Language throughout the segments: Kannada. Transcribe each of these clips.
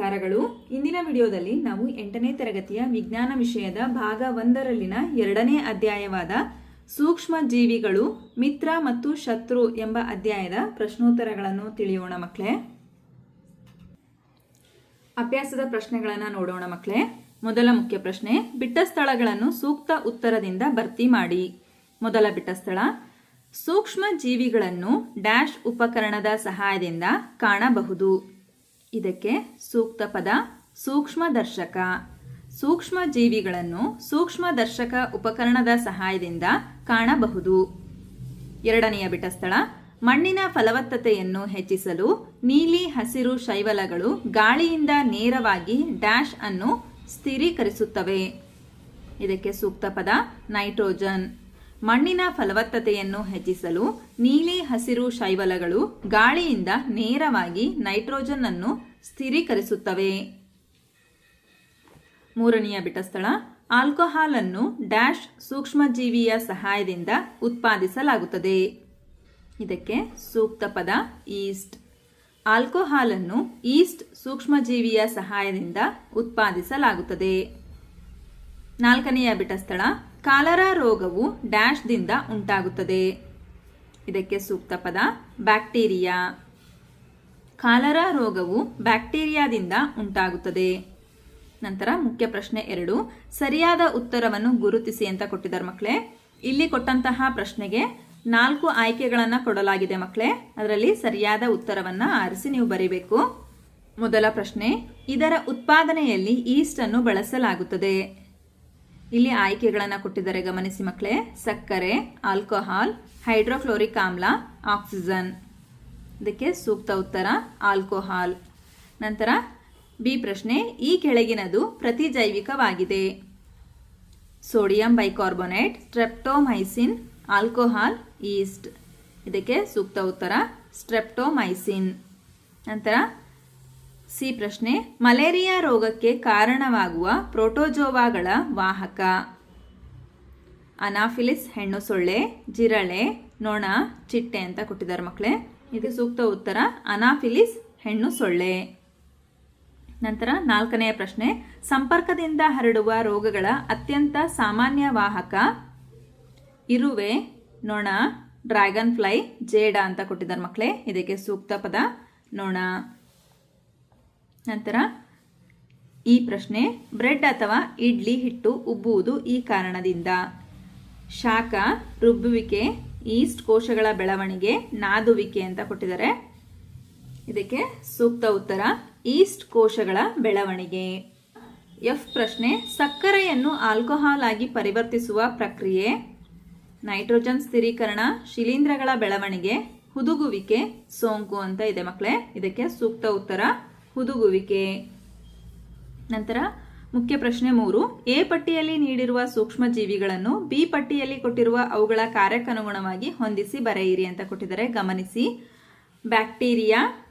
ನಮಸ್ಕಾರಗಳು ಇಂದಿನ ವಿಡಿಯೋದಲ್ಲಿ ನಾವು ಎಂಟನೇ ತರಗತಿಯ ವಿಜ್ಞಾನ ವಿಷಯದ ಭಾಗ ಒಂದರಲ್ಲಿನ ಎರಡನೇ ಅಧ್ಯಾಯವಾದ ಸೂಕ್ಷ್ಮ ಜೀವಿಗಳು, ಮಿತ್ರ ಮತ್ತು ಶತ್ರು ಎಂಬ ಅಧ್ಯಾಯದ ಪ್ರಶ್ನೋತ್ತರಗಳನ್ನು ತಿಳಿಯೋಣ ಮಕ್ಕಳೇ ಅಭ್ಯಾಸದ ಪ್ರಶ್ನೆಗಳನ್ನು ನೋಡೋಣ ಮಕ್ಕಳೇ ಮೊದಲ ಮುಖ್ಯ ಪ್ರಶ್ನೆ, ಬಿಟ್ಟ ಸ್ಥಳಗಳನ್ನು ಸೂಕ್ತ ಉತ್ತರದಿಂದ ಭರ್ತಿ ಮಾಡಿ. ಮೊದಲ ಬಿಟ್ಟ ಸ್ಥಳ, ಸೂಕ್ಷ್ಮ ಜೀವಿಗಳನ್ನು ಡ್ಯಾಶ್ ಉಪಕರಣದ ಸಹಾಯದಿಂದ ಕಾಣಬಹುದು. ಇದಕ್ಕೆ ಸೂಕ್ತ ಪದ ಸೂಕ್ಷ್ಮದರ್ಶಕ ಸೂಕ್ಷ್ಮ ಜೀವಿಗಳನ್ನು ಸೂಕ್ಷ್ಮದರ್ಶಕ ಉಪಕರಣದ ಸಹಾಯದಿಂದ ಕಾಣಬಹುದು. ಎರಡನೆಯ ಬಿಟಸ್ಥಳ ಸ್ಥಳ ಮಣ್ಣಿನ ಫಲವತ್ತತೆಯನ್ನು ಹೆಚ್ಚಿಸಲು ನೀಲಿ ಹಸಿರು ಶೈವಲಗಳು ಗಾಳಿಯಿಂದ ನೇರವಾಗಿ ಡ್ಯಾಶ್ ಅನ್ನು ಸ್ಥಿರೀಕರಿಸುತ್ತವೆ. ಇದಕ್ಕೆ ಸೂಕ್ತ ಪದ ನೈಟ್ರೋಜನ್. ಮಣ್ಣಿನ ಫಲವತ್ತತೆಯನ್ನು ಹೆಚ್ಚಿಸಲು ನೀಲಿ ಹಸಿರು ಶೈವಲಗಳು ಗಾಳಿಯಿಂದ ನೇರವಾಗಿ ನೈಟ್ರೋಜನ್ ಅನ್ನು ಸ್ಥಿರೀಕರಿಸುತ್ತವೆ. ಮೂರನೆಯ ಬಿಟಸ್ಥಳ ಆಲ್ಕೋಹಾಲ್ ಅನ್ನು ಡ್ಯಾಶ್ ಸೂಕ್ಷ್ಮಜೀವಿಯ ಸಹಾಯದಿಂದ ಉತ್ಪಾದಿಸಲಾಗುತ್ತದೆ. ಇದಕ್ಕೆ ಸೂಕ್ತ ಪದ ಈಸ್ಟ್. ಆಲ್ಕೋಹಾಲ್ ಅನ್ನು ಈಸ್ಟ್ ಸೂಕ್ಷ್ಮಜೀವಿಯ ಸಹಾಯದಿಂದ ಉತ್ಪಾದಿಸಲಾಗುತ್ತದೆ. ನಾಲ್ಕನೆಯ ಬಿಟಸ್ಥಳ ಕಾಲರಾ ರೋಗವು ಡ್ಯಾಶ್ದಿಂದ ಉಂಟಾಗುತ್ತದೆ. ಇದಕ್ಕೆ ಸೂಕ್ತ ಪದ ಬ್ಯಾಕ್ಟೀರಿಯಾ. ಕಾಲರಾ ರೋಗವು ಬ್ಯಾಕ್ಟೀರಿಯಾದಿಂದ ಉಂಟಾಗುತ್ತದೆ. ನಂತರ ಮುಖ್ಯ ಪ್ರಶ್ನೆ ಎರಡು. ಸರಿಯಾದ ಉತ್ತರವನ್ನು ಗುರುತಿಸಿ ಅಂತ ಕೊಟ್ಟಿದ್ದಾರೆ ಮಕ್ಕಳೇ. ಇಲ್ಲಿ ಕೊಟ್ಟಂತಹ ಪ್ರಶ್ನೆಗೆ ನಾಲ್ಕು ಆಯ್ಕೆಗಳನ್ನು ಕೊಡಲಾಗಿದೆ ಮಕ್ಕಳೇ. ಅದರಲ್ಲಿ ಸರಿಯಾದ ಉತ್ತರವನ್ನು ಆರಿಸಿ ನೀವು ಬರೀಬೇಕು. ಮೊದಲ ಪ್ರಶ್ನೆ, ಇದರ ಉತ್ಪಾದನೆಯಲ್ಲಿ ಈಸ್ಟ್ ಅನ್ನು ಬಳಸಲಾಗುತ್ತದೆ. ಇಲ್ಲಿ ಆಯ್ಕೆಗಳನ್ನು ಕೊಟ್ಟಿದ್ದಾರೆ, ಗಮನಿಸಿ ಮಕ್ಕಳೇ ಸಕ್ಕರೆ, ಆಲ್ಕೋಹಾಲ್, ಹೈಡ್ರೋಕ್ಲೋರಿಕ್ ಆಮ್ಲ, ಆಕ್ಸಿಜನ್. ಇದಕ್ಕೆ ಸೂಕ್ತ ಉತ್ತರ, ಆಲ್ಕೋಹಾಲ್. ನಂತರ, ಬಿ ಪ್ರಶ್ನೆ, ಈ ಕೆಳಗಿನದು ಪ್ರತಿಜೈವಿಕವಾಗಿದೆ. Sodium bicarbonate, streptomycin, alcohol, yeast. ಇದಕ್ಕೆ ಸೂಕ್ತ ಉತ್ತರ, ಸ್ಟ್ರೆಪ್ಟೋಮೈಸಿನ್. ನಂತರ ಸಿ ಪ್ರಶ್ನೆ, ಮಲೇರಿಯಾ ರೋಗಕ್ಕೆ ಕಾರಣವಾಗುವ ಪ್ರೋಟೋಜೋವಾಗಳ ವಾಹಕ. ಅನಾಫಿಲಿಸ್ ಹೆಣ್ಣು ಸೊಳ್ಳೆ, ಜಿರಳೆ, ನೊಣ, ಚಿಟ್ಟೆ ಅಂತ ಕೊಟ್ಟಿದ್ದಾರೆ ಮಕ್ಕಳೇ. ಇದು ಸೂಕ್ತ ಉತ್ತರ, ಅನಾಫಿಲಿಸ್ ಹೆಣ್ಣು ಸೊಳ್ಳೆ. ನಂತರ ನಾಲ್ಕನೆಯ ಪ್ರಶ್ನೆ, ಸಂಪರ್ಕದಿಂದ ಹರಡುವ ರೋಗಗಳ ಅತ್ಯಂತ ಸಾಮಾನ್ಯ ವಾಹಕ, ಇರುವೆ, ನೊಣ, ಡ್ರ್ಯಾಗನ್ ಫ್ಲೈ, ಜೇಡ ಅಂತ ಕೊಟ್ಟಿದ್ದಾರೆ ಮಕ್ಕಳೇ. ಇದಕ್ಕೆ ಸೂಕ್ತ ಪದ, ನೊಣ. ನಂತರ ಈ ಪ್ರಶ್ನೆ, ಬ್ರೆಡ್ ಅಥವಾ ಇಡ್ಲಿ ಹಿಟ್ಟು ಉಬ್ಬುವುದು ಈ ಕಾರಣದಿಂದ. ಶಾಖ, ರುಬ್ಬುವಿಕೆ, ಈಸ್ಟ್, ಕೋಶಗಳ ಬೆಳವಣಿಗೆ, ನಾದುವಿಕೆ ಅಂತ ಕೊಟ್ಟಿದ್ದಾರೆ. ಇದಕ್ಕೆ ಸೂಕ್ತ ಉತ್ತರ, ಈಸ್ಟ್ ಕೋಶಗಳ ಬೆಳವಣಿಗೆ. ಎಫ್ ಪ್ರಶ್ನೆ, ಸಕ್ಕರೆಯನ್ನು ಆಲ್ಕೋಹಾಲ್ ಆಗಿ ಪರಿವರ್ತಿಸುವ ಪ್ರಕ್ರಿಯೆ. ನೈಟ್ರೋಜನ್ ಸ್ಥಿರೀಕರಣ, ಶಿಲೀಂಧ್ರಗಳ ಬೆಳವಣಿಗೆ, ಹುದುಗುವಿಕೆ, ಸೋಂಕು ಅಂತ ಇದೆ ಮಕ್ಕಳೇ ಇದಕ್ಕೆ ಸೂಕ್ತ ಉತ್ತರ ಹುದುಗುವಿಕೆ. ನಂತರ ಮುಖ್ಯ ಪ್ರಶ್ನೆ ಮೂರು. ಎ ಪಟ್ಟಿಯಲ್ಲಿ ನೀಡಿರುವ ಸೂಕ್ಷ್ಮ ಜೀವಿಗಳನ್ನು ಬಿ ಪಟ್ಟಿಯಲ್ಲಿ ಕೊಟ್ಟಿರುವ ಅವುಗಳ ಕಾರ್ಯಕ್ಕನುಗುಣವಾಗಿ ಹೊಂದಿಸಿ ಬರೆಯಿರಿ ಅಂತ ಕೊಟ್ಟಿದ್ದಾರೆ. ಗಮನಿಸಿ. ಬ್ಯಾಕ್ಟೀರಿಯಾ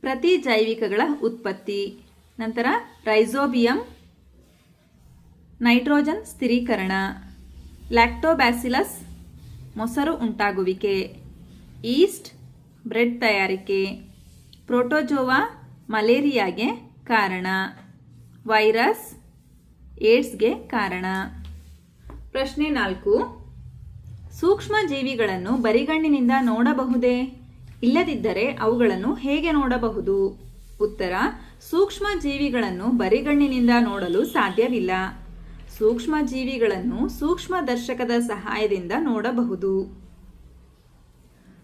ಪ್ರತಿ ಜೈವಿಕಗಳ ಉತ್ಪತ್ತಿ. ನಂತರ ರೈಸೋಬಿಯಂ ನೈಟ್ರೋಜನ್ ಸ್ಥಿರೀಕರಣ. ಲ್ಯಾಕ್ಟೋಬ್ಯಾಸಿಲಸ್ ಮೊಸರು ಉಂಟಾಗುವಿಕೆ. ಈಸ್ಟ್ ಬ್ರೆಡ್ ತಯಾರಿಕೆ. ಪ್ರೋಟೋಜೋವಾ ಮಲೇರಿಯಾಗೆ ಕಾರಣ. ವೈರಸ್ ಏಡ್ಸ್ಗೆ ಕಾರಣ. ಪ್ರಶ್ನೆ ನಾಲ್ಕು. ಸೂಕ್ಷ್ಮ ಜೀವಿಗಳನ್ನು ಬರಿಗಣ್ಣಿನಿಂದ ನೋಡಬಹುದೇ? ಇಲ್ಲದಿದ್ದರೆ ಅವುಗಳನ್ನು ಹೇಗೆ ನೋಡಬಹುದು? ಉತ್ತರ ಸೂಕ್ಷ್ಮ ಜೀವಿಗಳನ್ನು ಬರಿಗಣ್ಣಿನಿಂದ ನೋಡಲು ಸಾಧ್ಯವಿಲ್ಲ. ಸೂಕ್ಷ್ಮ ಜೀವಿಗಳನ್ನು ಸೂಕ್ಷ್ಮ ದರ್ಶಕದ ಸಹಾಯದಿಂದ ನೋಡಬಹುದು.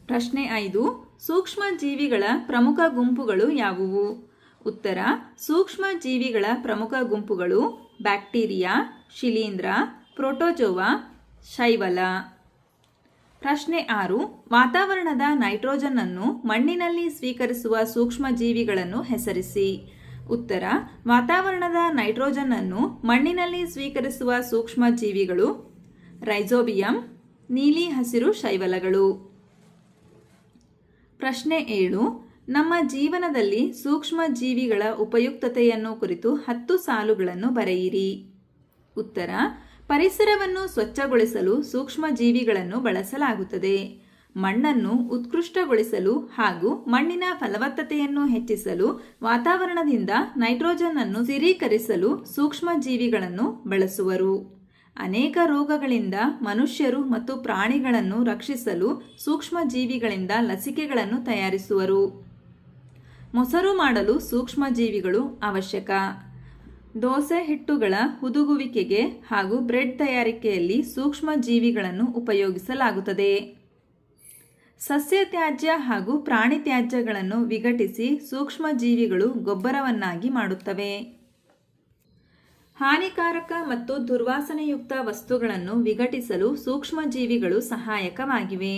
ಪ್ರಶ್ನೆ ಐದು. ಸೂಕ್ಷ್ಮ ಜೀವಿಗಳ ಪ್ರಮುಖ ಗುಂಪುಗಳು ಯಾವುವು? ಉತ್ತರ ಸೂಕ್ಷ್ಮ ಜೀವಿಗಳ ಪ್ರಮುಖ ಗುಂಪುಗಳು ಬ್ಯಾಕ್ಟೀರಿಯಾ, ಶಿಲೀಂಧ್ರ, ಪ್ರೋಟೋಜೋವಾ, ಶೈವಲ. ಪ್ರಶ್ನೆ ಆರು, ವಾತಾವರಣದ ನೈಟ್ರೋಜನ್ ಅನ್ನು ಮಣ್ಣಿನಲ್ಲಿ ಸ್ವೀಕರಿಸುವ ಸೂಕ್ಷ್ಮ ಜೀವಿಗಳನ್ನು ಹೆಸರಿಸಿ. ಉತ್ತರ, ವಾತಾವರಣದ ನೈಟ್ರೋಜನ್ ಅನ್ನು ಮಣ್ಣಿನಲ್ಲಿ ಸ್ವೀಕರಿಸುವ ಸೂಕ್ಷ್ಮ ಜೀವಿಗಳು ರೈಜೋಬಿಯಂ, ನೀಲಿ ಹಸಿರು ಶೈವಲಗಳು. ಪ್ರಶ್ನೆ ಏಳು, ನಮ್ಮ ಜೀವನದಲ್ಲಿ ಸೂಕ್ಷ್ಮ ಜೀವಿಗಳ ಉಪಯುಕ್ತತೆಯನ್ನು ಕುರಿತು ಹತ್ತು ಸಾಲುಗಳನ್ನು ಬರೆಯಿರಿ. ಉತ್ತರ, ಪರಿಸರವನ್ನು ಸ್ವಚ್ಛಗೊಳಿಸಲು ಸೂಕ್ಷ್ಮ ಜೀವಿಗಳನ್ನು ಬಳಸಲಾಗುತ್ತದೆ. ಮಣ್ಣನ್ನು ಉತ್ಕೃಷ್ಟಗೊಳಿಸಲು ಹಾಗೂ ಮಣ್ಣಿನ ಫಲವತ್ತತೆಯನ್ನು ಹೆಚ್ಚಿಸಲು ವಾತಾವರಣದಿಂದ ನೈಟ್ರೋಜನ್ ಅನ್ನು ಸ್ಥಿರೀಕರಿಸಲು ಸೂಕ್ಷ್ಮ ಜೀವಿಗಳನ್ನು ಬಳಸುವರು. ಅನೇಕ ರೋಗಗಳಿಂದ ಮನುಷ್ಯರು ಮತ್ತು ಪ್ರಾಣಿಗಳನ್ನು ರಕ್ಷಿಸಲು ಸೂಕ್ಷ್ಮ ಜೀವಿಗಳಿಂದ ಲಸಿಕೆಗಳನ್ನು ತಯಾರಿಸುವರು. ಮೊಸರು ಮಾಡಲು ಸೂಕ್ಷ್ಮಜೀವಿಗಳು ಅವಶ್ಯಕ. ದೋಸೆ ಹಿಟ್ಟುಗಳ ಹುದುಗುವಿಕೆಗೆ ಹಾಗೂ ಬ್ರೆಡ್ ತಯಾರಿಕೆಯಲ್ಲಿ ಸೂಕ್ಷ್ಮ ಜೀವಿಗಳನ್ನು ಉಪಯೋಗಿಸಲಾಗುತ್ತದೆ. ಸಸ್ಯ ತ್ಯಾಜ್ಯ ಹಾಗೂ ಪ್ರಾಣಿ ತ್ಯಾಜ್ಯಗಳನ್ನು ವಿಘಟಿಸಿ ಸೂಕ್ಷ್ಮಜೀವಿಗಳು ಗೊಬ್ಬರವನ್ನಾಗಿ ಮಾಡುತ್ತವೆ. ಹಾನಿಕಾರಕ ಮತ್ತು ದುರ್ವಾಸನೆಯುಕ್ತ ವಸ್ತುಗಳನ್ನು ವಿಘಟಿಸಲು ಸೂಕ್ಷ್ಮಜೀವಿಗಳು ಸಹಾಯಕವಾಗಿವೆ.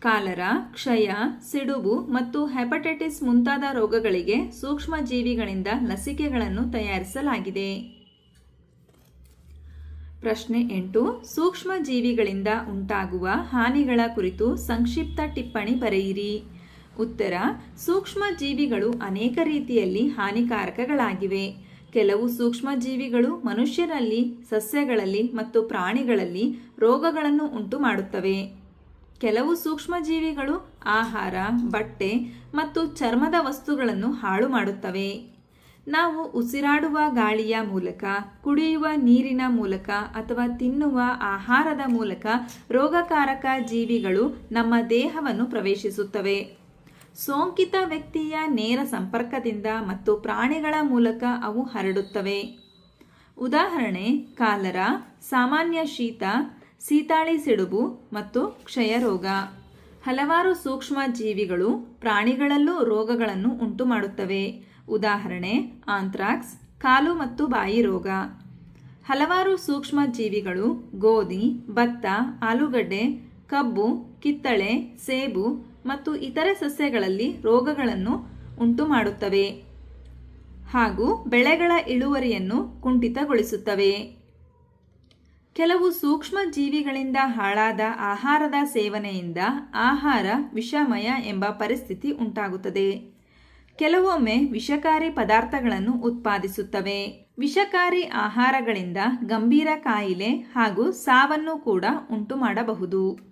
ಕಾಲರ, ಕ್ಷಯ, ಸಿಡುಬು ಮತ್ತು ಹೆಪಟೈಟಿಸ್ ಮುಂತಾದ ರೋಗಗಳಿಗೆ ಸೂಕ್ಷ್ಮಜೀವಿಗಳಿಂದ ಲಸಿಕೆಗಳನ್ನು ತಯಾರಿಸಲಾಗಿದೆ. ಪ್ರಶ್ನೆ ಎಂಟು, ಸೂಕ್ಷ್ಮಜೀವಿಗಳಿಂದ ಉಂಟಾಗುವ ಹಾನಿಗಳ ಕುರಿತು ಸಂಕ್ಷಿಪ್ತ ಟಿಪ್ಪಣಿ ಬರೆಯಿರಿ. ಉತ್ತರ ಸೂಕ್ಷ್ಮ ಜೀವಿಗಳು ಅನೇಕ ರೀತಿಯಲ್ಲಿ ಹಾನಿಕಾರಕಗಳಾಗಿವೆ. ಕೆಲವು ಸೂಕ್ಷ್ಮಜೀವಿಗಳು ಮನುಷ್ಯರಲ್ಲಿ, ಸಸ್ಯಗಳಲ್ಲಿ ಮತ್ತು ಪ್ರಾಣಿಗಳಲ್ಲಿ ರೋಗಗಳನ್ನು ಉಂಟು ಮಾಡುತ್ತವೆ ಕೆಲವು ಸೂಕ್ಷ್ಮಜೀವಿಗಳು ಆಹಾರ, ಬಟ್ಟೆ ಮತ್ತು ಚರ್ಮದ ವಸ್ತುಗಳನ್ನು ಹಾಳು ಮಾಡುತ್ತವೆ ನಾವು ಉಸಿರಾಡುವ ಗಾಳಿಯ ಮೂಲಕ, ಕುಡಿಯುವ ನೀರಿನ ಮೂಲಕ ಅಥವಾ ತಿನ್ನುವ ಆಹಾರದ ಮೂಲಕ ರೋಗಕಾರಕ ಜೀವಿಗಳು ನಮ್ಮ ದೇಹವನ್ನು ಪ್ರವೇಶಿಸುತ್ತವೆ. ಸೋಂಕಿತ ವ್ಯಕ್ತಿಯ ನೇರ ಸಂಪರ್ಕದಿಂದ ಮತ್ತು ಪ್ರಾಣಿಗಳ ಮೂಲಕ ಅವು ಹರಡುತ್ತವೆ. ಉದಾಹರಣೆ, ಕಾಲರ, ಸಾಮಾನ್ಯ ಶೀತ, ಸೀತಾಳಿ ಸಿಡುಬು ಮತ್ತು ಕ್ಷಯರೋಗ. ಹಲವಾರು ಸೂಕ್ಷ್ಮ ಜೀವಿಗಳು ಪ್ರಾಣಿಗಳಲ್ಲೂ ರೋಗಗಳನ್ನು ಉಂಟು ಮಾಡುತ್ತವೆ ಉದಾಹರಣೆ ಆಂಥ್ರಾಕ್ಸ್ ಕಾಲು ಮತ್ತು ಬಾಯಿ ರೋಗ. ಹಲವಾರು ಸೂಕ್ಷ್ಮ ಜೀವಿಗಳು ಗೋಧಿ, ಭತ್ತ, ಆಲೂಗಡ್ಡೆ, ಕಬ್ಬು, ಕಿತ್ತಳೆ, ಸೇಬು ಮತ್ತು ಇತರೆ ಸಸ್ಯಗಳಲ್ಲಿ ರೋಗಗಳನ್ನು ಉಂಟು ಮಾಡುತ್ತವೆ ಹಾಗೂ ಬೆಳೆಗಳ ಇಳುವರಿಯನ್ನು ಕುಂಠಿತಗೊಳಿಸುತ್ತವೆ. ಕೆಲವು ಸೂಕ್ಷ್ಮ ಜೀವಿಗಳಿಂದ ಹಾಳಾದ ಆಹಾರದ ಸೇವನೆಯಿಂದ ಆಹಾರ ವಿಷಮಯ ಎಂಬ ಪರಿಸ್ಥಿತಿ ಉಂಟಾಗುತ್ತದೆ. ಕೆಲವೊಮ್ಮೆ ವಿಷಕಾರಿ ಪದಾರ್ಥಗಳನ್ನು ಉತ್ಪಾದಿಸುತ್ತವೆ. ವಿಷಕಾರಿ ಆಹಾರಗಳಿಂದ ಗಂಭೀರ ಕಾಯಿಲೆ ಹಾಗೂ ಸಾವನ್ನು ಕೂಡ ಉಂಟು ಮಾಡಬಹುದು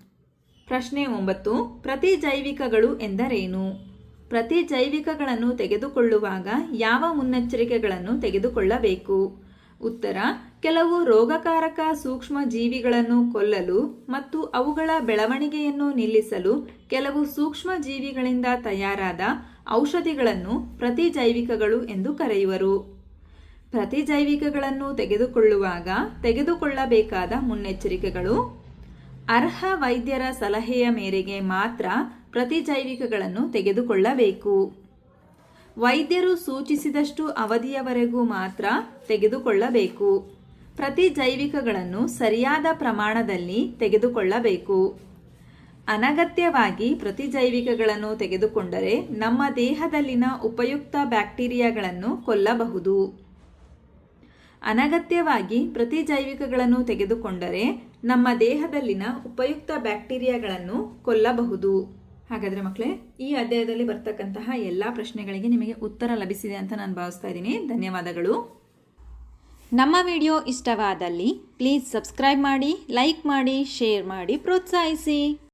ಪ್ರಶ್ನೆ ಒಂಬತ್ತು ಪ್ರತಿಜೈವಿಕಗಳು ಎಂದರೇನು? ಪ್ರತಿಜೈವಿಕಗಳನ್ನು ತೆಗೆದುಕೊಳ್ಳುವಾಗ ಯಾವ ಮುನ್ನೆಚ್ಚರಿಕೆಗಳನ್ನು ತೆಗೆದುಕೊಳ್ಳಬೇಕು? ಉತ್ತರ, ಕೆಲವು ರೋಗಕಾರಕ ಸೂಕ್ಷ್ಮ ಜೀವಿಗಳನ್ನು ಕೊಲ್ಲಲು ಮತ್ತು ಅವುಗಳ ಬೆಳವಣಿಗೆಯನ್ನು ನಿಲ್ಲಿಸಲು ಕೆಲವು ಸೂಕ್ಷ್ಮ ಜೀವಿಗಳಿಂದ ತಯಾರಾದ ಔಷಧಿಗಳನ್ನು ಪ್ರತಿಜೈವಿಕಗಳು ಎಂದು ಕರೆಯುವರು. ಪ್ರತಿಜೈವಿಕಗಳನ್ನು ತೆಗೆದುಕೊಳ್ಳುವಾಗ ತೆಗೆದುಕೊಳ್ಳಬೇಕಾದ ಮುನ್ನೆಚ್ಚರಿಕೆಗಳು ಅರ್ಹ ವೈದ್ಯರ ಸಲಹೆಯ ಮೇರೆಗೆ ಮಾತ್ರ ಪ್ರತಿಜೈವಿಕಗಳನ್ನು ತೆಗೆದುಕೊಳ್ಳಬೇಕು. ವೈದ್ಯರು ಸೂಚಿಸಿದಷ್ಟು ಅವಧಿಯವರೆಗೂ ಮಾತ್ರ ತೆಗೆದುಕೊಳ್ಳಬೇಕು. ಪ್ರತಿಜೈವಿಕಗಳನ್ನು ಸರಿಯಾದ ಪ್ರಮಾಣದಲ್ಲಿ ತೆಗೆದುಕೊಳ್ಳಬೇಕು. ಅನಗತ್ಯವಾಗಿ ಪ್ರತಿಜೈವಿಕಗಳನ್ನು ತೆಗೆದುಕೊಂಡರೆ ನಮ್ಮ ದೇಹದಲ್ಲಿನ ಉಪಯುಕ್ತ ಬ್ಯಾಕ್ಟೀರಿಯಾಗಳನ್ನು ಕೊಲ್ಲಬಹುದು. ಅನಗತ್ಯವಾಗಿ ಪ್ರತಿಜೈವಿಕಗಳನ್ನು ತೆಗೆದುಕೊಂಡರೆ ನಮ್ಮ ದೇಹದಲ್ಲಿನ ಉಪಯುಕ್ತ ಬ್ಯಾಕ್ಟೀರಿಯಾಗಳನ್ನು ಕೊಲ್ಲಬಹುದು. ಹಾಗಾದರೆ ಮಕ್ಕಳೇ ಈ ಅಧ್ಯಾಯದಲ್ಲಿ ಬರ್ತಕ್ಕಂತಹ ಎಲ್ಲ ಪ್ರಶ್ನೆಗಳಿಗೆ ನಿಮಗೆ ಉತ್ತರ ಲಭಿಸಿದೆ ಅಂತ ನಾನು ಭಾವಿಸ್ತಾ ಇದ್ದೀನಿ. ಧನ್ಯವಾದಗಳು. ನಮ್ಮ ವಿಡಿಯೋ ಇಷ್ಟವಾದಲ್ಲಿ ಪ್ಲೀಸ್ ಸಬ್ಸ್ಕ್ರೈಬ್ ಮಾಡಿ, ಲೈಕ್ ಮಾಡಿ, ಶೇರ್ ಮಾಡಿ, ಪ್ರೋತ್ಸಾಹಿಸಿ.